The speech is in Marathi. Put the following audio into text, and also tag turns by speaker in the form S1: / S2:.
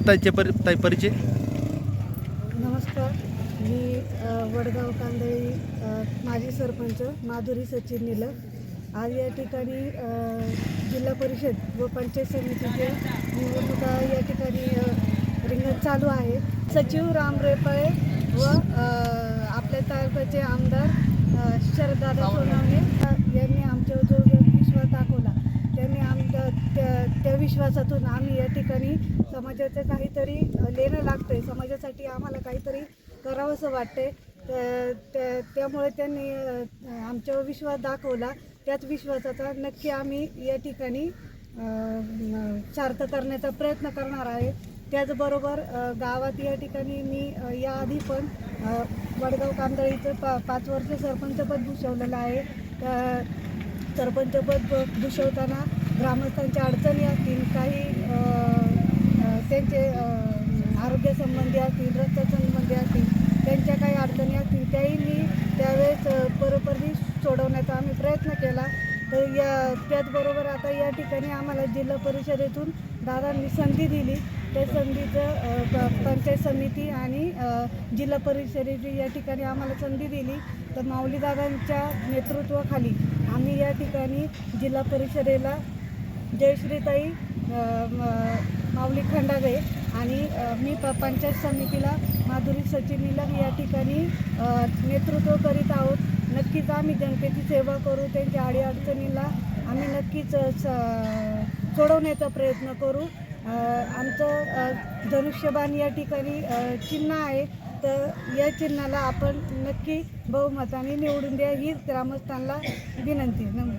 S1: आताचे परि ताई परिचय.
S2: नमस्कार. मी वडगाव कांदळी माजी सरपंच माधुरी सचिन निलक आज या ठिकाणी जिल्हा परिषद व पंचायत समितीचे निवडणुका या ठिकाणी रिंगण चालू आहे. सचिव राम रेपाळे व आपल्या तालुक्याचे आमदार अ, शरददादा सोनवणे अ, यांनी आमच्यावर जो विश्वास दाखवला त्यांनी आमच्या त्या त्या विश्वासातून आम्ही या ठिकाणी समाजाचं काहीतरी लेणं लेणं लागतंय. समाजासाठी आम्हाला काहीतरी करावंसं वाटते त्या- त्यामुळे त्यांनी आमच्यावर विश्वास दाखवला. त्याच विश्वासाचा नक्की आम्ही या ठिकाणी सार्थ करण्याचा प्रयत्न करणार आहे. त्याचबरोबर गावात या ठिकाणी मी याआधी पण वडगाव कांदळीचं पा पाच वर्ष सरपंचपद भूषवलेलं आहे. सरपंचपद भूषवताना ग्रामस्थांच्या अडचणी असतील काही त्यांचे आरोग्यसंबंधी असतील रस्त्यासंबंधी असतील त्यांच्या काही अडचणी असतील त्याही मी त्यावेळेस अ, बरोबरी सोडवण्याचा आम्ही प्रयत्न केला. तर या त्याचबरोबर आता या ठिकाणी आम्हाला जिल्हा परिषदेतून दादांनी संधी दिली. त्या संधीचं पंचायत समिती आणि जिल्हा परिषदेची या ठिकाणी आम्हाला संधी दिली. तर माऊलीदादांच्या नेतृत्वाखाली आम्ही या ठिकाणी जिल्हा परिषदेला जयश्रीताई म- माऊली खंडावे आणि मी प पंचायत समितीला माधुरी सचिन निलम या ठिकाणी नेतृत्व करीत आहोत. नक्कीच आम्ही जनतेची सेवा करू त्यांच्या अडीअडचणीला आम्ही नक्कीच स- सोडवण्याचा प्रयत्न करू. आमचं धनुष्यबाण या ठिकाणी चिन्ह आहे. तर या चिन्हाला आपण नक्की बहुमताने निवडून द्या ही ग्रामस्थांना विनंती. नमस्कार